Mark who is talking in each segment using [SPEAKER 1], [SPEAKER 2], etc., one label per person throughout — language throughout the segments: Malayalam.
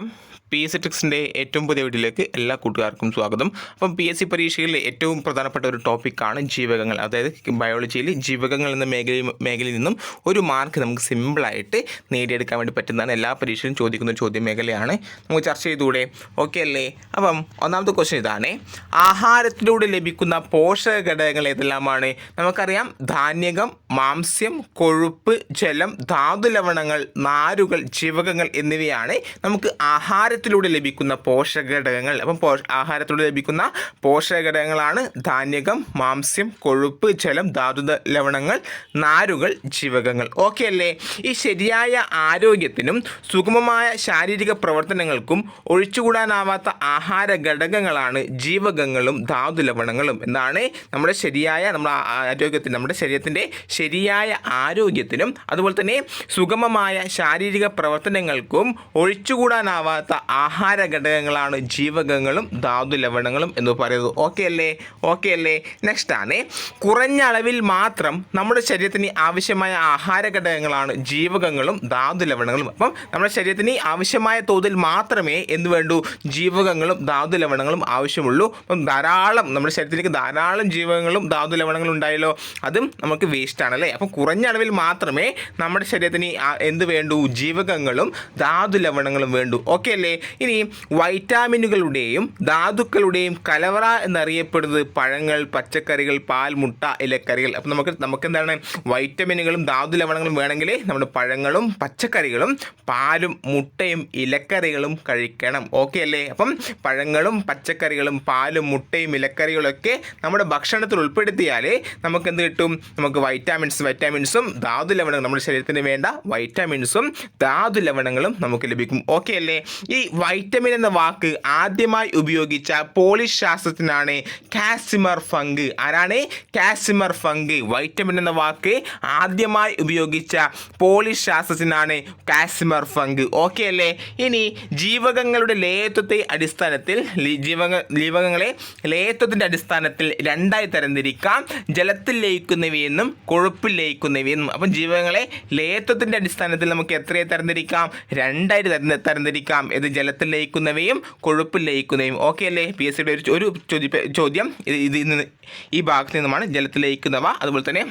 [SPEAKER 1] room. പി എസ് സി ടെക്സിന്റെ ഏറ്റവും പുതിയ വീട്ടിലേക്ക് എല്ലാ കൂട്ടുകാർക്കും സ്വാഗതം. അപ്പം പി എസ് സി പരീക്ഷയിൽ ഏറ്റവും പ്രധാനപ്പെട്ട ഒരു ടോപ്പിക്കാണ് ജീവകങ്ങൾ. അതായത് ബയോളജിയിൽ ജീവകങ്ങൾ എന്ന മേഖലയിൽ മേഖലയിൽ നിന്നും ഒരു മാർക്ക് നമുക്ക് സിമ്പിളായിട്ട് നേടിയെടുക്കാൻ വേണ്ടി പറ്റുന്നതാണ്. എല്ലാ പരീക്ഷയിലും ചോദിക്കുന്ന ചോദ്യ മേഖലയാണ് നമുക്ക് ചർച്ച ചെയ്തുകൂടെ? ഓക്കെ അല്ലേ? അപ്പം ഒന്നാമത്തെ ക്വസ്റ്റ്യൻ ഇതാണ്. ആഹാരത്തിലൂടെ ലഭിക്കുന്ന പോഷക ഘടകങ്ങൾ ഏതെല്ലാമാണ്? നമുക്കറിയാം ധാന്യകം മാംസ്യം കൊഴുപ്പ് ജലം ധാതു ലവണങ്ങൾ നാരുകൾ ജീവകങ്ങൾ എന്നിവയാണ് നമുക്ക് ആഹാരത്തിലൂടെ ലഭിക്കുന്ന പോഷക ഘടകങ്ങൾ അപ്പം ആഹാരത്തിലൂടെ ലഭിക്കുന്ന പോഷക ഘടകങ്ങളാണ് ധാന്യകം മാംസ്യം കൊഴുപ്പ് ജലം ധാതു ലവണങ്ങൾ നാരുകൾ ജീവകങ്ങൾ. ഓക്കെ അല്ലേ? ഈ ശരിയായ ആരോഗ്യത്തിനും സുഗമമായ ശാരീരിക പ്രവർത്തനങ്ങൾക്കും ഒഴിച്ചുകൂടാനാവാത്ത ആഹാര ഘടകങ്ങളാണ് ജീവകങ്ങളും ധാതു ലവണങ്ങളും. എന്നാണ് നമ്മുടെ ശരിയായ നമ്മുടെ ആരോഗ്യത്തിന് നമ്മുടെ ശരീരത്തിന്റെ ശരിയായ ആരോഗ്യത്തിനും അതുപോലെ തന്നെ സുഗമമായ ശാരീരിക പ്രവർത്തനങ്ങൾക്കും ഒഴിച്ചുകൂടാനാവാത്ത ആഹാര ഘടകങ്ങളാണ് ജീവകങ്ങളും ധാതു ലവണങ്ങളും എന്ന് പറയുന്നത്. ഓക്കെ അല്ലേ? ഓക്കെ അല്ലേ? നെക്സ്റ്റ് ആണ്. കുറഞ്ഞ അളവിൽ മാത്രം നമ്മുടെ ശരീരത്തിന് ആവശ്യമായ ആഹാര ഘടകങ്ങളാണ് ജീവകങ്ങളും ധാതു ലവണങ്ങളും അപ്പം നമ്മുടെ ശരീരത്തിന് ആവശ്യമായ തോതിൽ മാത്രമേ എന്ത് വേണ്ടൂ? ജീവകങ്ങളും ധാതു ലവണങ്ങളും ആവശ്യമുള്ളൂ. അപ്പം ധാരാളം നമ്മുടെ ശരീരത്തിലേക്ക് ധാരാളം ജീവകങ്ങളും ധാതു ലവണങ്ങളും ഉണ്ടായല്ലോ. അതും നമുക്ക് വേസ്റ്റാണ് അല്ലേ? അപ്പം കുറഞ്ഞ അളവിൽ മാത്രമേ നമ്മുടെ ശരീരത്തിന് എന്ത് വേണ്ടൂ? ജീവകങ്ങളും ധാതു ലവണങ്ങളും വേണ്ടു. ഓക്കെ അല്ലേ? ഇനി വൈറ്റാമിനുകളുടെയും ധാതുക്കളുടെയും കലവറ എന്നറിയപ്പെടുന്നത് പഴങ്ങൾ പച്ചക്കറികൾ പാൽ മുട്ട ഇലക്കറികൾ. അപ്പോൾ നമുക്ക് നമുക്ക് എന്താണ് വൈറ്റമിനുകളും ധാതു ലവണങ്ങളും വേണമെങ്കിൽ നമ്മുടെ പഴങ്ങളും പച്ചക്കറികളും പാലും മുട്ടയും ഇലക്കറികളും കഴിക്കണം. ഓക്കെ അല്ലേ? അപ്പം പഴങ്ങളും പച്ചക്കറികളും പാലും മുട്ടയും ഇലക്കറികളൊക്കെ നമ്മുടെ ഭക്ഷണത്തിൽ ഉൾപ്പെടുത്തിയാൽ നമുക്ക് എന്ത് കിട്ടും? നമുക്ക് വൈറ്റാമിൻസ് വൈറ്റാമിൻസും ധാതു ലവണങ്ങൾ നമ്മുടെ ശരീരത്തിന് വേണ്ട വൈറ്റാമിൻസും ധാതു ലവണങ്ങളും നമുക്ക് ലഭിക്കും. ഓക്കെ അല്ലേ? ഈ വൈറ്റമിൻ എന്ന വാക്ക് ആദ്യമായി ഉപയോഗിച്ച പോളിഷ് ശാസ്ത്രജ്ഞനാണ് കാസിമർ ഫങ്ക് ആരാണ്? കാസിമർ ഫങ്ക് വൈറ്റമിൻ എന്ന വാക്ക് ആദ്യമായി ഉപയോഗിച്ച പോളിഷ് ശാസ്ത്രജ്ഞനാണ് കാസിമർ ഫങ്ക് ഓക്കെ അല്ലേ? ഇനി ജീവകങ്ങളുടെ ലേയത്വത്തെ അടിസ്ഥാനത്തിൽ ജീവക ജീവകങ്ങളെ ലേയത്വത്തിന്റെ അടിസ്ഥാനത്തിൽ രണ്ടായി തരംതിരിക്കാം. ജലത്തിൽ ലയിക്കുന്നവയെന്നും കൊഴുപ്പിൽ ലയിക്കുന്നവയെന്നും. അപ്പം ജീവകങ്ങളെ ലേയത്വത്തിന്റെ അടിസ്ഥാനത്തിൽ നമുക്ക് എത്രയെ തരംതിരിക്കാം? രണ്ടായിട്ട് തരം തരംതിരിക്കാം. ഇത് ജലത്തിൽ ലയിക്കുന്നവയും കൊഴുപ്പിൽ ലയിക്കുന്നവയും. ഓക്കെ അല്ലേ? പി എസ് സിയുടെ ഒരു ചോദ്യം. ഇത് ഇതിൽ നിന്ന് ഈ ഭാഗത്ത് നിന്നുമാണ് ജലത്തിൽ ലയിക്കുന്നവ. അതുപോലെ തന്നെ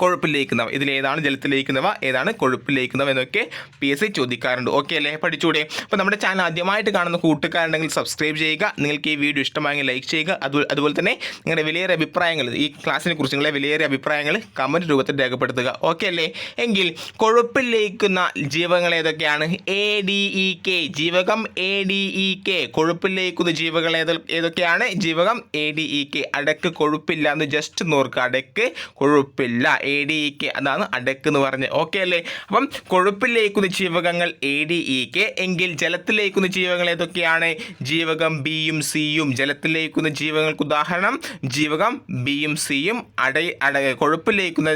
[SPEAKER 1] കൊഴുപ്പിൽ ലയിക്കുന്നവ ഇതിലേതാണ് ജലത്തിൽ ലയിക്കുന്നവ ഏതാണ് കൊഴുപ്പിൽ ലയിക്കുന്നവ എന്നൊക്കെ പി എസ് സി ചോദിക്കാറുണ്ട്. ഓക്കെ അല്ലേ? പഠിച്ചൂടെ? അപ്പോൾ നമ്മുടെ ചാനൽ ആദ്യമായിട്ട് കാണുന്ന കൂട്ടുകാരുണ്ടെങ്കിൽ സബ്സ്ക്രൈബ് ചെയ്യുക. നിങ്ങൾക്ക് ഈ വീഡിയോ ഇഷ്ടമായെങ്കിൽ ലൈക്ക് ചെയ്യുക. അതുപോലെ അതുപോലെ തന്നെ നിങ്ങളുടെ വിലയേറെ അഭിപ്രായങ്ങൾ ഈ ക്ലാസ്സിനെ കുറിച്ച് നിങ്ങളുടെ വിലയേറെ അഭിപ്രായങ്ങൾ കമന്റ് രൂപത്തിൽ രേഖപ്പെടുത്തുക. ഓക്കെ അല്ലേ? എങ്കിൽ കൊഴുപ്പിൽ ലയിക്കുന്ന ജീവങ്ങൾ ഏതൊക്കെയാണ്? എ ഡി ഇ കെ ജീവകം എ ഡി ഇ കെ കൊഴുപ്പിൽ ലയിക്കുന്ന ജീവകൾ ഏത് ഏതൊക്കെയാണ്? ജീവകം എ ഡി ഇ കെ അടക്ക് കൊഴുപ്പില്ല എന്ന് ജസ്റ്റ് നോർക്കുക അടക്ക് കൊഴുപ്പില്ല. എ ഡി ഇ കെ അതാണ് അടക്ക് എന്ന് പറഞ്ഞ്. ഓക്കെ അല്ലേ? അപ്പം കൊഴുപ്പിലേക്കുന്ന ജീവകങ്ങൾ എ ഡി ഇ കെ എങ്കിൽ ജലത്തിലേക്കുന്ന ജീവകങ്ങൾ ഏതൊക്കെയാണ്? ജീവകം ബിയും സിയും ജലത്തിലേക്കുന്ന ജീവകങ്ങൾക്ക് ഉദാഹരണം ജീവകം ബിയും സിയും അട അട കൊഴുപ്പിലേക്കുന്ന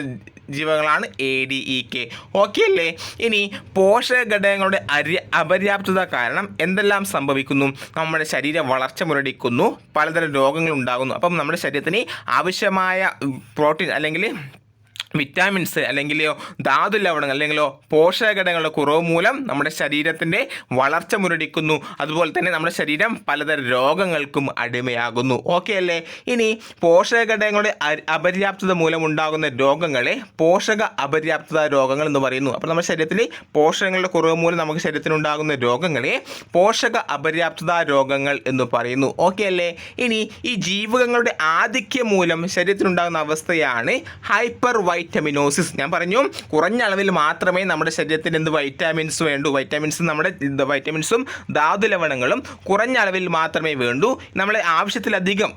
[SPEAKER 1] ജീവകളാണ് A D E K okay അല്ലേ? ഇനി പോഷക ഘടകങ്ങളുടെ അരി അപര്യാപ്തത കാരണം എന്തെല്ലാം സംഭവിക്കുന്നു? നമ്മുടെ ശരീര വളർച്ച മുരടിക്കുന്നു പലതരം രോഗങ്ങൾ ഉണ്ടാകുന്നു. അപ്പം നമ്മുടെ ശരീരത്തിന് ആവശ്യമായ പ്രോട്ടീൻ അല്ലെങ്കിൽ വിറ്റാമിൻസ് അല്ലെങ്കിൽ ധാതു ലവണങ്ങൾ അല്ലെങ്കിലോ പോഷകഘടകങ്ങളുടെ കുറവ് മൂലം നമ്മുടെ ശരീരത്തിന്റെ വളർച്ച മുരടിക്കുന്നു. അതുപോലെ തന്നെ നമ്മുടെ ശരീരം പലതരം രോഗങ്ങൾക്കും അടിമയാകുന്നു. ഓക്കെ അല്ലേ? ഇനി പോഷകഘടകങ്ങളുടെ അപര്യാപ്തത മൂലമുണ്ടാകുന്ന രോഗങ്ങളെ പോഷക അപര്യാപ്തത രോഗങ്ങൾ എന്ന് പറയുന്നു. അപ്പോൾ നമ്മുടെ ശരീരത്തിൽ പോഷകങ്ങളുടെ കുറവ് മൂലം നമുക്ക് ശരീരത്തിനുണ്ടാകുന്ന രോഗങ്ങളെ പോഷക അപര്യാപ്തത രോഗങ്ങൾ എന്ന് പറയുന്നു. ഓക്കെ അല്ലേ? ഇനി ഈ ജീവകങ്ങളുടെ ആധിക്യം മൂലം ശരീരത്തിനുണ്ടാകുന്ന അവസ്ഥയാണ് ഹൈപ്പർ വൈറ്റമിനോസിസ് ഞാൻ പറഞ്ഞു കുറഞ്ഞ അളവിൽ മാത്രമേ നമ്മുടെ ശരീരത്തിന് എന്ത് വൈറ്റാമിൻസ് വേണ്ടൂ. വൈറ്റമിൻസ് നമ്മുടെ വൈറ്റമിൻസും ധാതു ലവണങ്ങളും കുറഞ്ഞ അളവിൽ മാത്രമേ വേണ്ടൂ. നമ്മളെ ആവശ്യത്തിലധികം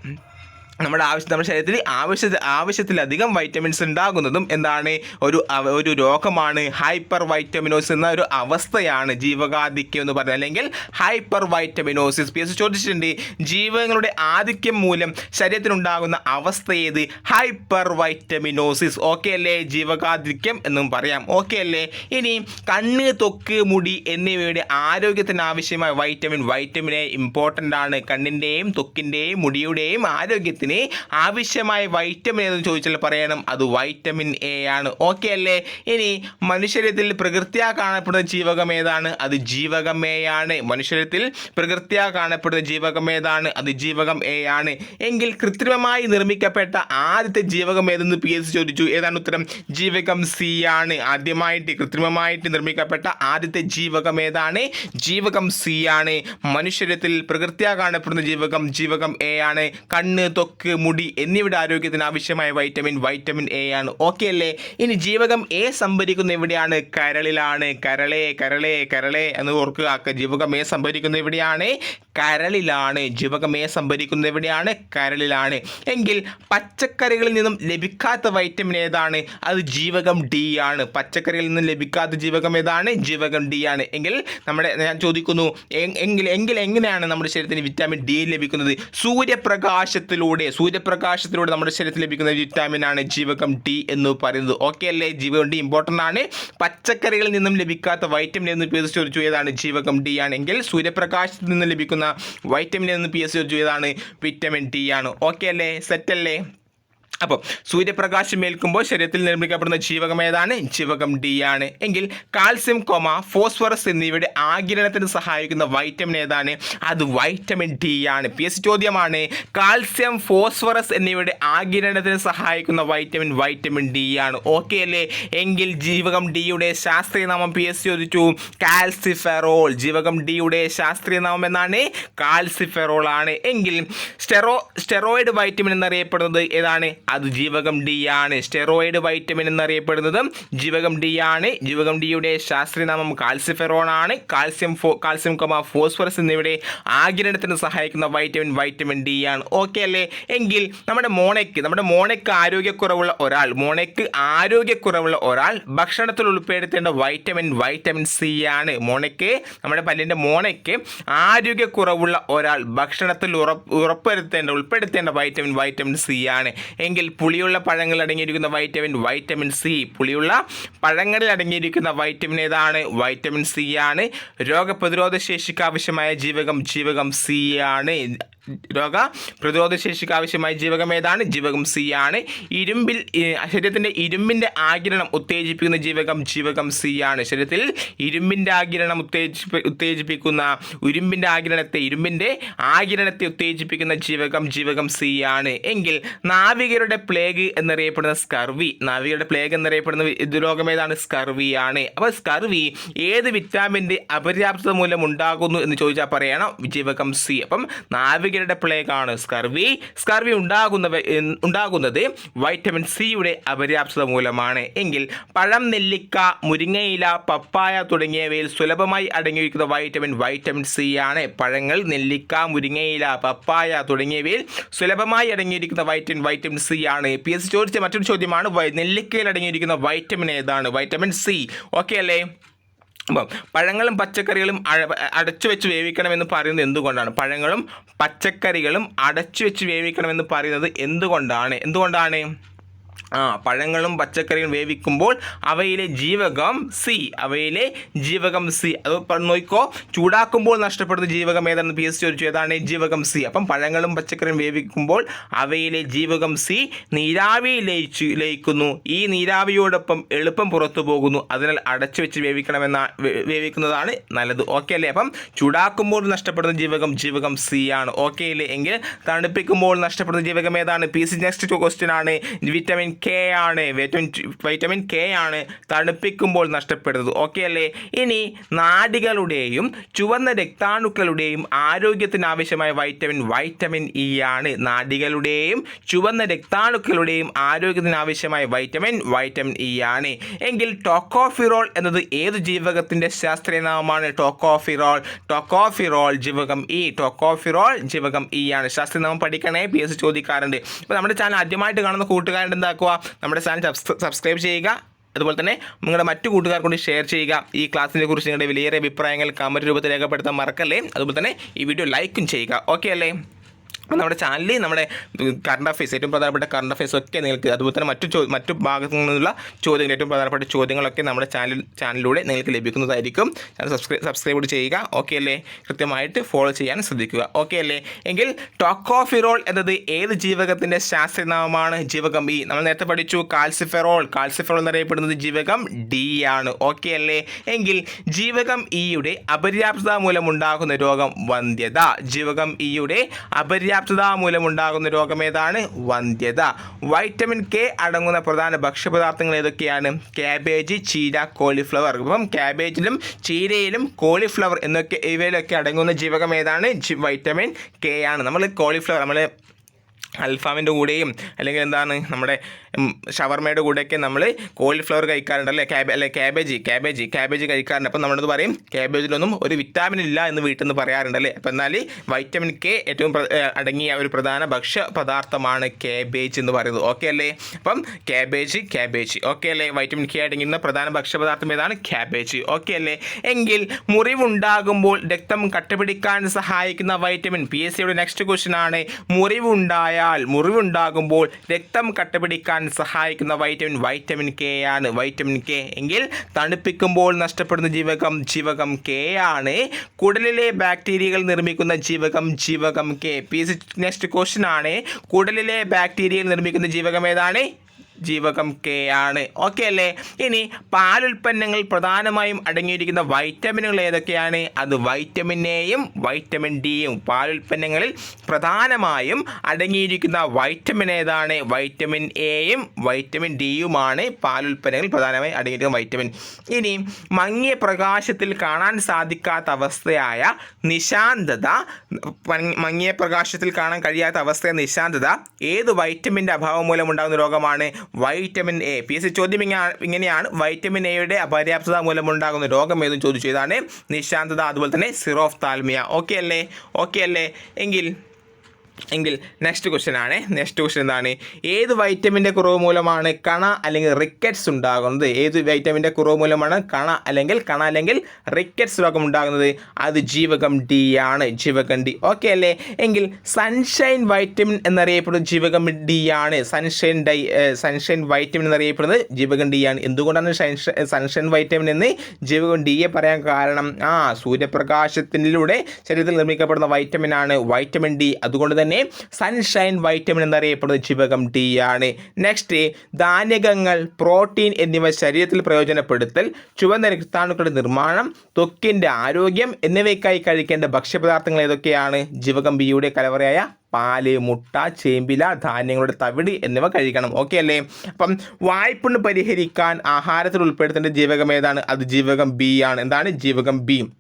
[SPEAKER 1] നമ്മുടെ ആവശ്യം നമ്മുടെ ശരീരത്തിൽ ആവശ്യ ആവശ്യത്തിലധികം വൈറ്റമിൻസ് ഉണ്ടാകുന്നതും എന്താണ്? ഒരു ഒരു രോഗമാണ്. ഹൈപ്പർ വൈറ്റമിനോസിസ് എന്ന ഒരു അവസ്ഥയാണ് ജീവകാധിക്യം എന്ന് പറയുന്നത് അല്ലെങ്കിൽ ഹൈപ്പർ വൈറ്റമിനോസിസ് പി എസ് ചോദിച്ചിട്ടുണ്ട് ജീവകങ്ങളുടെ ആധിക്യം മൂലം ശരീരത്തിനുണ്ടാകുന്ന അവസ്ഥ ഏത്? ഹൈപ്പർ വൈറ്റമിനോസിസ് ഓക്കെ അല്ലേ? ജീവകാധിക്യം എന്നും പറയാം. ഓക്കെ അല്ലേ? ഇനി കണ്ണ് തൊക്ക് മുടി എന്നിവയുടെ ആരോഗ്യത്തിന് ആവശ്യമായ വൈറ്റമിൻ വൈറ്റമിൻ എ ഇമ്പോർട്ടന്റ് ആണ്. കണ്ണിന്റെയും തൊക്കിന്റെയും മുടിയുടെയും ആരോഗ്യത്തിന് ശരീരത്തിന് ആവശ്യമായ വൈറ്റമിൻ എന്ന് ചോദിച്ചാൽ പറയണം അത് വൈറ്റമിൻ എ ആണ്. ഓക്കെ അല്ലേ? ഇനി മനുഷ്യരത്തിൽ പ്രകൃത്യാ കാണപ്പെടുന്ന ജീവകം ഏതാണ്? അത് ജീവകം എ ആണ്. മനുഷ്യരത്തിൽ പ്രകൃത്യാ കാണപ്പെടുന്ന ജീവകം ഏതാണ്? അത് ജീവകം എ ആണ്. എങ്കിൽ കൃത്രിമമായി നിർമ്മിക്കപ്പെട്ട ആദ്യത്തെ ജീവകം ഏതെന്ന് പി എസ് ചോദിച്ചു. ഏതാണ് ഉത്തരം? ജീവകം സി ആണ്. ആദ്യമായിട്ട് കൃത്രിമമായിട്ട് നിർമ്മിക്കപ്പെട്ട ആദ്യത്തെ ജീവകം ഏതാണ്? ജീവകം സി ആണ്. മനുഷ്യരത്തിൽ പ്രകൃത്യാ കാണപ്പെടുന്ന ജീവകം ജീവകം എ ആണ്. കണ്ണ് ത്വക്ക് മുടി എന്നിവയുടെ ആരോഗ്യത്തിന് ആവശ്യമായ വൈറ്റമിൻ വൈറ്റമിൻ എ ആണ്. ഓക്കെ അല്ലേ? ഇനി ജീവകം എ സംഭരിക്കുന്ന എവിടെയാണ്? കരളിലാണ്. കരളേ കരളേ കരളെ എന്ന് ഓർക്കുക ജീവകം എ സംഭരിക്കുന്ന എവിടെയാണ്? കരളിലാണ്. ജീവകം എ സംഭരിക്കുന്ന എവിടെയാണ്? കരളിലാണ്. എങ്കിൽ പച്ചക്കറികളിൽ നിന്നും ലഭിക്കാത്ത വൈറ്റമിൻ ഏതാണ്? അത് ജീവകം ഡി ആണ്. പച്ചക്കറികളിൽ നിന്നും ലഭിക്കാത്ത ജീവകം ഏതാണ്? ജീവകം ഡി ആണ്. എങ്കിൽ നമ്മുടെ ഞാൻ ചോദിക്കുന്നു എങ്കിൽ എങ്കിൽ എങ്ങനെയാണ് നമ്മുടെ ശരീരത്തിന് വിറ്റാമിൻ ഡി ലഭിക്കുന്നത്? സൂര്യപ്രകാശത്തിലൂടെ സൂര്യപ്രകാശത്തിലൂടെ നമ്മുടെ ശരീരത്തിൽ ലഭിക്കുന്ന വിറ്റാമിൻ ആണ് ജീവകം ഡി എന്ന് പറയുന്നത്. ഓക്കെ അല്ലേ? ജീവകം ഡി ഇമ്പോർട്ടന്റ് ആണ്. പച്ചക്കറികളിൽ നിന്നും ലഭിക്കാത്ത വൈറ്റമിൻ എന്ന് പി എസ് ചോദിച്ചു. ഏതാണ്? ജീവകം ഡി ആണെങ്കിൽ സൂര്യപ്രകാശത്തിൽ നിന്ന് ലഭിക്കുന്ന വൈറ്റമിൻ എന്ന് പി എസ് ചോദിച്ചു. ഏതാണ്? വിറ്റമിൻ ഡി ആണ്. ഓക്കെ അല്ലേ? സെറ്റ് അല്ലേ? അപ്പോൾ സൂര്യപ്രകാശം ഏൽക്കുമ്പോൾ ശരീരത്തിൽ നിർമ്മിക്കപ്പെടുന്ന ജീവകം ഏതാണ്? ജീവകം ഡി ആണ്. എങ്കിൽ കാൽസ്യം കൊമ ഫോസ്ഫറസ് എന്നിവയുടെ ആകിരണത്തിന് സഹായിക്കുന്ന വൈറ്റമിൻ ഏതാണ്? അത് വൈറ്റമിൻ ഡി ആണ്. പി എസ് ചോദ്യമാണ്. കാൽസ്യം ഫോസ്ഫറസ് എന്നിവയുടെ ആകിരണത്തിന് സഹായിക്കുന്ന വൈറ്റമിൻ വൈറ്റമിൻ ഡി ആണ്. ഓക്കെ അല്ലേ? എങ്കിൽ ജീവകം ഡിയുടെ ശാസ്ത്രീയ നാമം പി എസ് ചോദിച്ചു. കാൽസിഫെറോൾ. ജീവകം ഡിയുടെ ശാസ്ത്രീയ നാമം എന്നാണ്? കാൽസിഫെറോൾ ആണ്. എങ്കിൽ സ്റ്റെറോ സ്റ്റെറോയിഡ് വൈറ്റമിൻ എന്നറിയപ്പെടുന്നത് ഏതാണ്? അത് ജീവകം ഡി ആണ്. സ്റ്റെറോയിഡ് വൈറ്റമിൻ എന്നറിയപ്പെടുന്നത് ജീവകം ഡി ആണ്. ജീവകം ഡിയുടെ ശാസ്ത്രീയ നാമം കാൽസിഫെറോൺ ആണ്. കാൽസ്യം ഫോ കാൽസ്യം കൊമ ഫോസ്ഫറസ് എന്നിവയുടെ ആഗിരണത്തിന് സഹായിക്കുന്ന വൈറ്റമിൻ വൈറ്റമിൻ ഡി ആണ്. ഓക്കെ അല്ലേ? എങ്കിൽ നമ്മുടെ മോണയ്ക്ക് നമ്മുടെ മോണയ്ക്ക് ആരോഗ്യക്കുറവുള്ള ഒരാൾ മോണയ്ക്ക് ആരോഗ്യക്കുറവുള്ള ഒരാൾ ഭക്ഷണത്തിൽ ഉൾപ്പെടുത്തേണ്ട വൈറ്റമിൻ വൈറ്റമിൻ സി ആണ്. മോണയ്ക്ക് നമ്മുടെ പല്ലിന്റെ മോണയ്ക്ക് ആരോഗ്യക്കുറവുള്ള ഒരാൾ ഭക്ഷണത്തിൽ ഉറപ്പ് ഉറപ്പുവരുത്തേണ്ട ഉൾപ്പെടുത്തേണ്ട വൈറ്റമിൻ വൈറ്റമിൻ സി ആണ്. എങ്കിൽ പുളിയുള്ള പഴങ്ങളിൽ അടങ്ങിയിരിക്കുന്ന വൈറ്റമിൻ വൈറ്റമിൻ സി പുളിയുള്ള പഴങ്ങളിൽ അടങ്ങിയിരിക്കുന്ന വൈറ്റമിൻ ഏതാണ്? വൈറ്റമിൻ സി ആണ്. രോഗപ്രതിരോധ ശേഷിക്ക് ആവശ്യമായ ജീവകം ജീവകം സി ആണ്. രോഗ പ്രതിരോധ ശേഷിക്ക് ആവശ്യമായ ജീവകം ഏതാണ്? ജീവകം സി ആണ്. ഇരുമ്പിൽ ശരീരത്തിന്റെ ഇരുമ്പിന്റെ ആകിരണം ഉത്തേജിപ്പിക്കുന്ന ജീവകം ജീവകം സി ആണ്. ശരീരത്തിൽ ഇരുമ്പിന്റെ ആകിരണം ഉത്തേജിപ്പി ഉത്തേജിപ്പിക്കുന്ന ഇരുമ്പിന്റെ ആകിരണത്തെ ഇരുമ്പിന്റെ ആകിരണത്തെ ഉത്തേജിപ്പിക്കുന്ന ജീവകം ജീവകം സി ആണ്. എങ്കിൽ നാവികരുടെ പ്ലേഗ് എന്നറിയപ്പെടുന്ന സ്കർവി നാവികരുടെ പ്ലേഗ് എന്നറിയപ്പെടുന്ന രോഗം ഏതാണ്? സ്കർവി ആണ്. അപ്പോൾ സ്കർവി ഏത് വിറ്റാമിന്റെ അപര്യാപ്തത മൂലം ഉണ്ടാകുന്നു എന്ന് ചോദിച്ചാൽ പറയണം. ജീവകം സി അപ്പം നാവികരുടെ പ്ലേഗ് ആണ് സ്കർവി. സ്കർവി ഉണ്ടാകുന്ന ഉണ്ടാകുന്നത് വൈറ്റമിൻ സിയുടെ അപര്യാപ്തത മൂലമാണ്. എങ്കിൽ പഴം നെല്ലിക്ക മുരിങ്ങയില പപ്പായ തുടങ്ങിയവയിൽ സുലഭമായി അടങ്ങിയിരിക്കുന്ന വൈറ്റമിൻ വൈറ്റമിൻ സി ആണ്. പഴങ്ങൾ നെല്ലിക്ക മുരിങ്ങയില പപ്പായ തുടങ്ങിയവയിൽ സുലഭമായി അടങ്ങിയിരിക്കുന്ന വൈറ്റമിൻ വൈറ്റമിൻ സി ആണ്. പി എസ് ചോദിച്ച മറ്റൊരു ചോദ്യമാണ് നെല്ലിക്കയിൽ അടങ്ങിയിരിക്കുന്ന വൈറ്റമിൻ ഏതാണ്? Vitamin C. ഓക്കെ അല്ലേ? അപ്പം പഴങ്ങളും പച്ചക്കറികളും അടച്ചു വെച്ച് വേവിക്കണമെന്ന് പറയുന്നത് എന്തുകൊണ്ടാണ്? പഴങ്ങളും പച്ചക്കറികളും അടച്ചു വെച്ച് വേവിക്കണമെന്ന് പറയുന്നത് എന്തുകൊണ്ടാണ്? എന്തുകൊണ്ടാണ്? പഴങ്ങളും പച്ചക്കറികളും വേവിക്കുമ്പോൾ അവയിലെ ജീവകം സി അവയിലെ ജീവകം സി. അത് നോക്കോ ചൂടാക്കുമ്പോൾ നഷ്ടപ്പെടുന്ന ജീവകം ഏതാണ്? പി എസ് ചോദിച്ചു. ഏതാണ്? ജീവകം സി. അപ്പം പഴങ്ങളും പച്ചക്കറിയും വേവിക്കുമ്പോൾ അവയിലെ ജീവകം സി നീരാവിയിൽ ലയിച്ചു ലയിക്കുന്നു. ഈ നീരാവിയോടൊപ്പം എളുപ്പം പുറത്തു പോകുന്നു. അതിനാൽ അടച്ചു വെച്ച് വേവിക്കണമെന്ന വേവിക്കുന്നതാണ് നല്ലത്. ഓക്കെ അല്ലേ? അപ്പം ചൂടാക്കുമ്പോൾ നഷ്ടപ്പെടുന്ന ജീവകം ജീവകം സി ആണ്. ഓക്കെ അല്ലേ? എങ്കിൽ തണുപ്പിക്കുമ്പോൾ നഷ്ടപ്പെടുന്ന ജീവകം ഏതാണ്? P C. നെക്സ്റ്റ് ക്വസ്റ്റ്യൻ ആണ്. വിറ്റമിൻ കെ ആണ്. വൈറ്റമിൻ വൈറ്റമിൻ കെ ആണ് തണുപ്പിക്കുമ്പോൾ നഷ്ടപ്പെടുന്നത്. ഓക്കെ അല്ലേ? ഇനി നാടികളുടെയും ചുവന്ന രക്താണുക്കളുടെയും ആരോഗ്യത്തിന് ആവശ്യമായ വൈറ്റമിൻ വൈറ്റമിൻ ഇ ആണ്. നാടികളുടെയും ചുവന്ന രക്താണുക്കളുടെയും ആരോഗ്യത്തിന് ആവശ്യമായ വൈറ്റമിൻ വൈറ്റമിൻ ഇ ആണ്. എങ്കിൽ ടോക്കോഫിറോൾ എന്നത് ഏത് ജീവകത്തിന്റെ ശാസ്ത്രീയ നാമമാണ്? ടോക്കോഫിറോൾ ടോക്കോഫിറോൾ ജീവകം ഇ ടോക്കോഫിറോൾ ജീവകം ഇ ആണ്. ശാസ്ത്രീയ നാമം പഠിക്കണേ പി എസ് ചോദിക്കാറുണ്ട്. അപ്പോൾ നമ്മുടെ ചാനൽ ആദ്യമായിട്ട് കാണുന്ന കൂട്ടുകാരുടെ എന്താക്കുക നമ്മുടെ ചാനൽ സബ്സ്ക്രൈബ് ചെയ്യുക. അതുപോലെ തന്നെ നിങ്ങളുടെ മറ്റു കൂട്ടുകാർ കൂടി ഷെയർ ചെയ്യുക. ഈ ക്ലാസ്സിനെ കുറിച്ച് നിങ്ങളുടെ വിലയേറിയ അഭിപ്രായങ്ങൾ കമന്റ് രൂപത്തിൽ രേഖപ്പെടുത്താൻ മറക്കല്ലേ? അതുപോലെ തന്നെ ഈ വീഡിയോ ലൈക്കും ചെയ്യുക. ഓക്കെ അല്ലേ? നമ്മുടെ ചാനലിൽ നമ്മുടെ കറണ്ട് അഫയേഴ്സ് ഏറ്റവും പ്രധാനപ്പെട്ട കറണ്ട് അഫയേഴ്സ് ഒക്കെ നിങ്ങൾക്ക് അതുപോലെ തന്നെ മറ്റു മറ്റു ഭാഗത്തു നിന്നുള്ള ചോദ്യങ്ങൾ ഏറ്റവും പ്രധാനപ്പെട്ട ചോദ്യങ്ങളൊക്കെ നമ്മുടെ ചാനൽ ചാനലിലൂടെ നിങ്ങൾക്ക് ലഭിക്കുന്നതായിരിക്കും. ചാനൽ സബ്സ്ക്രൈബ് സബ്സ്ക്രൈബ് ചെയ്യുക. ഓക്കെ അല്ലേ? കൃത്യമായിട്ട് ഫോളോ ചെയ്യാൻ ശ്രദ്ധിക്കുക. ഓക്കെ അല്ലേ? എങ്കിൽ ടോക്കോഫിറോൾ എന്നത് ഏത് ജീവകത്തിന്റെ ശാസ്ത്രനാമമാണ്? ജീവകം ഇ നമ്മൾ നേരത്തെ പഠിച്ചു കാൽസിഫെറോൾ കാൽസിഫെറോൾ എന്നറിയപ്പെടുന്നത് ജീവകം ഡി ആണ്. ഓക്കെ അല്ലേ? എങ്കിൽ ജീവകം ഇയുടെ അപര്യാപ്തത മൂലമുണ്ടാകുന്ന രോഗം വന്ധ്യത. ജീവകം ഇയുടെ അപര്യാപ്തത മൂലമുണ്ടാകുന്ന രോഗം ഏതാണ്? വന്ധ്യത. വൈറ്റമിൻ കെ അടങ്ങുന്ന പ്രധാന ഭക്ഷ്യപദാർത്ഥങ്ങൾ ഏതൊക്കെയാണ്? ക്യാബേജ് ചീര കോളിഫ്ലവർ. ഇപ്പം ക്യാബേജിലും ചീരയിലും കോളിഫ്ലവർ എന്നൊക്കെ ഇവയിലൊക്കെ അടങ്ങുന്ന ജീവകം ഏതാണ്? വൈറ്റമിൻ കെ ആണ്. നമ്മൾ കോളിഫ്ലവർ നമ്മൾ അൽഫാമിന്റെ കൂടെയും അല്ലെങ്കിൽ എന്താണ്? നമ്മുടെ ഷവർമയുടെ കൂടെയൊക്കെ നമ്മൾ കോളിഫ്ലവർ കഴിക്കാറുണ്ട് അല്ലേ? ക്യാബ് അല്ലെ? ക്യാബേജ് ക്യാബേജ് ക്യാബേജ് കഴിക്കാറുണ്ട്. അപ്പം നമ്മളത് പറയും ക്യാബേജിലൊന്നും ഒരു വിറ്റാമിൻ ഇല്ല എന്ന് വീട്ടിൽ നിന്ന് പറയാറുണ്ട് അല്ലേ? അപ്പം എന്നാൽ വൈറ്റമിൻ കെ ഏറ്റവും അടങ്ങിയ ഒരു പ്രധാന ഭക്ഷ്യ പദാർത്ഥമാണ് ക്യാബേജ് എന്ന് പറയുന്നത്. ഓക്കെ അല്ലേ? അപ്പം ക്യാബേജ് ക്യാബേജ്. ഓക്കെ അല്ലേ? വൈറ്റമിൻ കെ അടങ്ങുന്ന പ്രധാന ഭക്ഷ്യപദാർത്ഥം ഏതാണ്? ക്യാബേജ്. ഓക്കെ അല്ലേ? എങ്കിൽ മുറിവുണ്ടാകുമ്പോൾ രക്തം കട്ടപിടിക്കാൻ സഹായിക്കുന്ന വൈറ്റമിൻ പി എസ് സിയുടെ നെക്സ്റ്റ് ക്വസ്റ്റ്യൻ ആണ്. മുറിവുണ്ടായാൽ മുറിവുണ്ടാകുമ്പോൾ രക്തം കട്ടപിടിക്കാൻ സഹായിക്കുന്ന വൈറ്റമിൻ വൈറ്റമിൻ കെ ആണ്. വൈറ്റമിൻ കെ എങ്കിൽ തണുപ്പിക്കുമ്പോൾ നഷ്ടപ്പെടുന്ന ജീവകം ജീവകം കെ ആണ്. കുടലിലെ ബാക്ടീരിയകൾ നിർമ്മിക്കുന്ന ജീവകം ജീവകം കെ പി നെക്സ്റ്റ് ക്വസ്റ്റ്യൻ ആണ്. കുടലിലെ ബാക്ടീരിയകൾ നിർമ്മിക്കുന്ന ജീവകം ഏതാണ്? ജീവകം കെ ആണ്. ഓക്കെ അല്ലേ? ഇനി പാലുൽപ്പന്നങ്ങൾ പ്രധാനമായും അടങ്ങിയിരിക്കുന്ന വൈറ്റമിനുകൾ ഏതൊക്കെയാണ്? അത് വൈറ്റമിൻ എയും വൈറ്റമിൻ ഡിയും പാലുൽപ്പന്നങ്ങളിൽ പ്രധാനമായും അടങ്ങിയിരിക്കുന്ന വൈറ്റമിൻ ഏതാണ്? വൈറ്റമിൻ എയും വൈറ്റമിൻ ഡിയുമാണ് പാലുൽപ്പന്നങ്ങളിൽ പ്രധാനമായും അടങ്ങിയിരിക്കുന്ന വൈറ്റമിൻ ഇനി മങ്ങിയ പ്രകാശത്തിൽ കാണാൻ സാധിക്കാത്ത അവസ്ഥയായ നിശാന്തത മങ്ങിയ പ്രകാശത്തിൽ കാണാൻ കഴിയാത്ത അവസ്ഥയായ നിശാന്തത ഏത് വൈറ്റമിന്റെ അഭാവം മൂലം ഉണ്ടാകുന്ന രോഗമാണ്? Vitamin A. P. S. C. ചോദ്യം ഇങ്ങനെ ഇങ്ങനെയാണ്. വൈറ്റമിൻ എയുടെ അപര്യാപ്തത മൂലമുണ്ടാകുന്ന രോഗം ഏതും ചോദിച്ചു ഇതാണ് നിശാന്തത അതുപോലെ തന്നെ സിറോഫ് താൽമിയ ഓക്കെ അല്ലേ? ഓക്കെ അല്ലേ? എങ്കിൽ എങ്കിൽ നെക്സ്റ്റ് ക്വസ്റ്റ്യൻ ആണ്. നെക്സ്റ്റ് ക്വസ്റ്റ്യൻ എന്താണ്? ഏത് വൈറ്റമിന്റെ കുറവ് മൂലമാണ് കണ അല്ലെങ്കിൽ റിക്കറ്റ്സ് ഉണ്ടാകുന്നത്? ഏത് വൈറ്റമിന്റെ കുറവ് മൂലമാണ് കണ അല്ലെങ്കിൽ കണ അല്ലെങ്കിൽ റിക്കറ്റ്സ് രോഗം ഉണ്ടാകുന്നത്? അത് ജീവകം ഡി ആണ്. ജീവകം ഡി ഓക്കെ അല്ലേ? എങ്കിൽ സൺഷൈൻ വൈറ്റമിൻ എന്നറിയപ്പെടുന്നത് ജീവകം ഡി ആണ്. സൺഷൈൻ ഡൈ സൺഷൈൻ വൈറ്റമിൻ എന്നറിയപ്പെടുന്നത് ജീവകം ഡി ആണ്. എന്തുകൊണ്ടാണ് സൺഷൈൻ വൈറ്റമിൻ എന്ന് ജീവകം ഡിയെ പറയാൻ കാരണം? ആ സൂര്യപ്രകാശത്തിലൂടെ ശരീരത്തിൽ നിർമ്മിക്കപ്പെടുന്ന വൈറ്റമിൻ ആണ്. വൈറ്റമിൻ ഡി അതുകൊണ്ട് തന്നെ സൺഷൈൻ വൈറ്റമിൻ എന്നറിയപ്പെടുന്ന ജീവകം ഡി ആണ്. നെക്സ്റ്റ് ധാന്യകങ്ങൾ പ്രോട്ടീൻ എന്നിവ ശരീരത്തിൽ പ്രയോജനപ്പെടുത്തൽ ചുവന്ന രക്താണുക്കളുടെ നിർമ്മാണം ത്വക്കിന്റെ ആരോഗ്യം എന്നിവയ്ക്കായി കഴിക്കേണ്ട ഭക്ഷ്യപദാർത്ഥങ്ങൾ ഏതൊക്കെയാണ്? ജീവകം ബിയുടെ കലവറയായ പാൽ മുട്ട ചേമ്പില ധാന്യങ്ങളുടെ തവിട് എന്നിവ കഴിക്കണം. ഓക്കെ അല്ലേ? അപ്പം വായ്പുണ്ണ് പരിഹരിക്കാൻ ആഹാരത്തിൽ ഉൾപ്പെടുത്തേണ്ട ജീവകം ഏതാണ്? അത് ജീവകം ബി ആണ്. എന്താണ്? ജീവകം ബി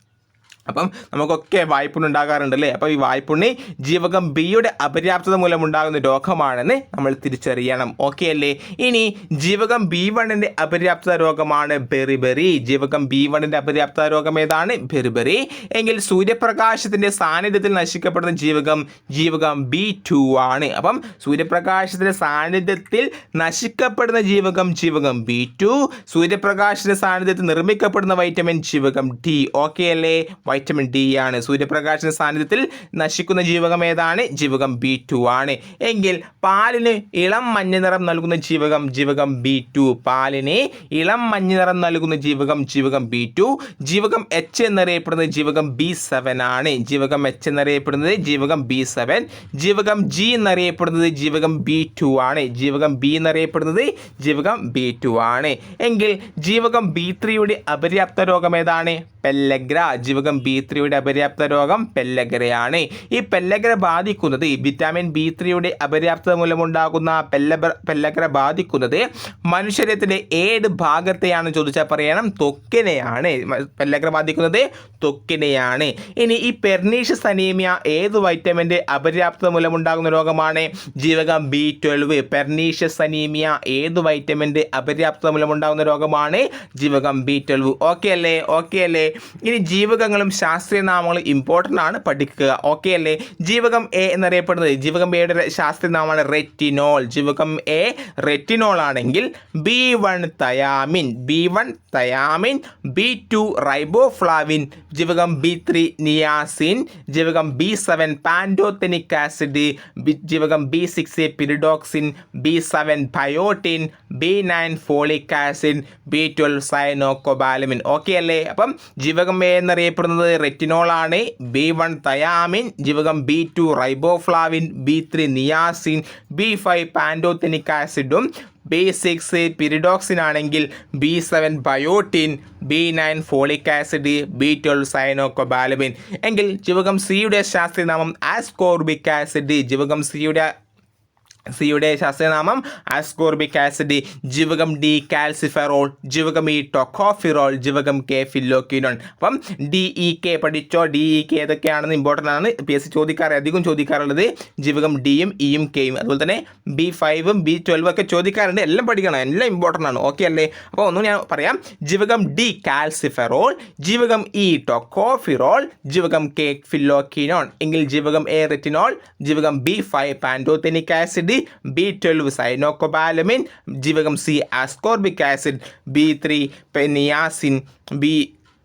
[SPEAKER 1] അപ്പം നമുക്കൊക്കെ വായ്പുണ്ണി ഉണ്ടാകാറുണ്ട് അല്ലേ അപ്പോൾ ഈ വായ്പുണ്ണി ജീവകം ബിയുടെ അപര്യാപ്തത മൂലം ഉണ്ടാകുന്ന രോഗമാണെന്ന് നമ്മൾ തിരിച്ചറിയണം. ഓക്കെ അല്ലേ? ഇനി ജീവകം ബി വണ്ണിന്റെ അപര്യാപ്തത രോഗമാണ് ബെറിബെറി. ജീവകം ബി വണ്ണിന്റെ അപര്യാപ്തത രോഗം ഏതാണ്? ബെറിബെറി. എങ്കിൽ സൂര്യപ്രകാശത്തിന്റെ സാന്നിധ്യത്തിൽ നശിക്കപ്പെടുന്ന ജീവകം ജീവകം ബി ടു ആണ്. അപ്പം സൂര്യപ്രകാശത്തിന്റെ സാന്നിധ്യത്തിൽ നശിക്കപ്പെടുന്ന ജീവകം ജീവകം ബി ടു സൂര്യപ്രകാശത്തിന്റെ സാന്നിധ്യത്തിൽ നിർമ്മിക്കപ്പെടുന്ന വൈറ്റമിൻ ജീവകം ഡി ഓക്കെ അല്ലേ? വൈറ്റമിൻ ഡി ആണ്. സൂര്യപ്രകാശത്തിന്റെ സാന്നിധ്യത്തിൽ നശിക്കുന്ന ജീവകം ഏതാണ്? ജീവകം ബി ടു ആണ്. എങ്കിൽ പാലിന് ഇളം മഞ്ഞ നിറം നൽകുന്ന ജീവകം ജീവകം ബി ടു. പാലിന് ഇളം മഞ്ഞ നിറം നൽകുന്ന ജീവകം ജീവകം ബി ടു. ജീവകം എച്ച് എന്നറിയപ്പെടുന്നത് ജീവകം ബി സെവൻ ആണ്. ജീവകം എച്ച് എന്നറിയപ്പെടുന്നത് ജീവകം ബി സെവൻ. ജീവകം ജി എന്നറിയപ്പെടുന്നത് ജീവകം ബി ടു ആണ്. ജീവകം ബി എന്നറിയപ്പെടുന്നത് ജീവകം ബി ടു ആണ്. എങ്കിൽ ജീവകം ബി ത്രീയുടെ അപര്യാപ്ത രോഗം ഏതാണ്? പെല്ലഗ്ര. ജീവകം ബി ത്രീയുടെ അപര്യാപ്ത രോഗം പെല്ലഗ്രയാണ്. ഈ പെല്ലഗ്ര ബാധിക്കുന്നത് വിറ്റാമിൻ ബി ത്രീയുടെ അപര്യാപ്തത മൂലമുണ്ടാകുന്ന പെല്ല പെല്ലഗ്ര ബാധിക്കുന്നത് മനുഷ്യരത്തിന്റെ ഏത് ഭാഗത്തെയാണ് ചോദിച്ചാൽ പറയണം? തൊക്കിനെയാണ്. പെല്ലഗ്ര ബാധിക്കുന്നത് തൊക്കിനെയാണ്. ഇനി ഈ പെർണീഷ്യസ് അനീമിയ ഏത് വൈറ്റമിന്റെ അപര്യാപ്തത മൂലമുണ്ടാകുന്ന രോഗമാണ്? ജീവകം ബി ട്വൽവ് പെർണീഷ്യസ് അനീമിയ ഏത് വൈറ്റമിന്റെ അപര്യാപ്തത മൂലമുണ്ടാകുന്ന രോഗമാണ്? ജീവകം ബി ട്വൽവ് ഓക്കെ അല്ലേ? ഓക്കെ അല്ലേ? ഇനി ജീവകങ്ങളും ശാസ്ത്രീയ നാമങ്ങൾ ഇമ്പോർട്ടന്റ് ആണ് പഠിക്കുക. ഓക്കെ അല്ലേ? ജീവകം എ എന്നറിയപ്പെടുന്നത് ജീവകം എയുടെ ശാസ്ത്രീയ നാമമാണ് റെറ്റിനോൾ ജീവകം എ റെറ്റിനോൾ ആണെങ്കിൽ B one thiamine B one thiamine B two riboflavin ജീവകം ബി ത്രീ നിയാസിൻ ജീവകം ബി സെവൻ പാൻഡോത്തനിക് ആസിഡ് ജീവകം B six pyridoxine B seven biotin B nine folic acid B twelve cyanocobalamin okay അല്ലേ? അപ്പം ജീവകം എ എന്നറിയപ്പെടുന്നത് റെറ്റിനോൾ ആണ് ബി വൺ തയാമിൻ ജീവകം B two riboflavin B three niacin B five pantothenic ആസിഡും ബി സിക്സ് പിരിഡോക്സിൻ ആണെങ്കിൽ B seven biotin B nine folic acid B twelve cyanocobalamin. എങ്കിൽ ജീവകം സിയുടെ ശാസ്ത്രനാമം ആസ്കോർബിക് ആസിഡ് ജീവകം സിയുടെ സിയുടെ ശാസ്ത്രനാമം ആസ്കോർബിക് ആസിഡ് ജീവകം ഡി കാൽസിഫെറോൾ ജീവകം ഇ ടൊക്കോഫിറോൾ ജീവകം കെ ഫില്ലോക്കിനോൺ അപ്പം ഡി ഇ കെ പഠിച്ചോ? ഡി ഇ കെ ഏതൊക്കെയാണെന്ന് ഇമ്പോർട്ടന്റ് ആണ്. പി എസ് സി ചോദിക്കാറ് അധികം ചോദിക്കാറുള്ളത് ജീവകം ഡിയും ഇയും കെയും. അതുപോലെ തന്നെ ബി ഫൈവും ബി ട്വൽവും ഒക്കെ ചോദിക്കാറുണ്ട്. എല്ലാം പഠിക്കണം എല്ലാം ഇമ്പോർട്ടന്റ് ആണ്. ഓക്കെ അല്ലേ? അപ്പോൾ ഒന്നും ഞാൻ പറയാം. ജീവകം ഡി കാൽസിഫെറോൾ ജീവകം ഇ ടൊക്കോഫിറോൾ ജീവകം കെ ഫില്ലോക്കിനോൺ എങ്കിൽ ജീവകം എ റെറ്റിനോൾ ജീവകം B five pantothenic acid B twelve cyanocobalamin ജീവകം C ascorbic acid B three niacin B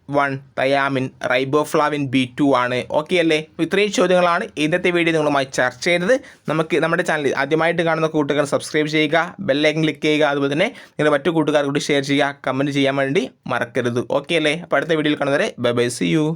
[SPEAKER 1] one thiamine riboflavin B two ആണ്. ഓക്കെ അല്ലേ? ഇത്രയും ചോദ്യങ്ങളാണ് ഇന്നത്തെ വീഡിയോ നിങ്ങളുമായി ചർച്ച ചെയ്തത്. നമുക്ക് നമ്മുടെ ചാനൽ ആദ്യമായിട്ട് കാണുന്ന കൂട്ടുകാർ സബ്സ്ക്രൈബ് ചെയ്യുക ബെല്ലൈക്കൻ ക്ലിക്ക് ചെയ്യുക അതുപോലെ തന്നെ നിങ്ങളുടെ മറ്റു കൂട്ടുകാർ കൂടി ഷെയർ ചെയ്യുക കമന്റ് ചെയ്യാൻ വേണ്ടി മറക്കരുത്. ഓക്കെ അല്ലേ? അപ്പോൾ അടുത്ത വീഡിയോയിൽ കാണുന്നവരെ ബൈ ബൈ സി യു